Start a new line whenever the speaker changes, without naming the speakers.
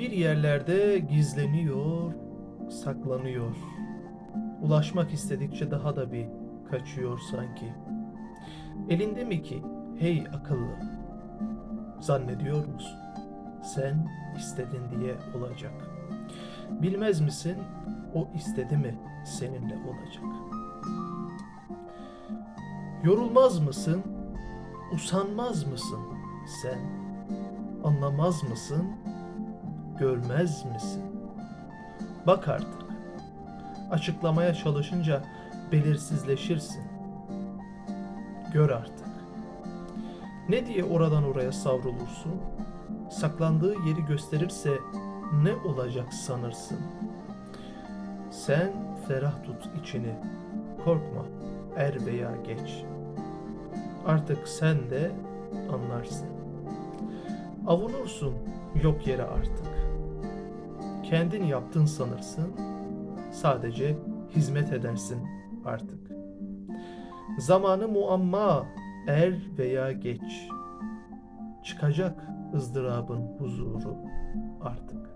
Bir yerlerde gizleniyor, saklanıyor. Ulaşmak istedikçe daha da bir kaçıyor sanki. Elinde mi ki hey akıllı? Zannediyor musun? Sen istedin diye olacak. Bilmez misin o istedi mi seninle olacak? Yorulmaz mısın? Usanmaz mısın sen? Anlamaz mısın? Görmez misin? Bak artık. Açıklamaya çalışınca belirsizleşirsin. Gör artık. Ne diye oradan oraya savrulursun? Saklandığı yeri gösterirse ne olacak sanırsın? Sen ferah tut içini. Korkma er veya geç. Artık sen de anlarsın. Avunursun yok yere artık. Kendin yaptın sanırsın. Sadece hizmet edersin artık. Zamanı muamma er veya geç. Çıkacak ızdırabın huzuru artık.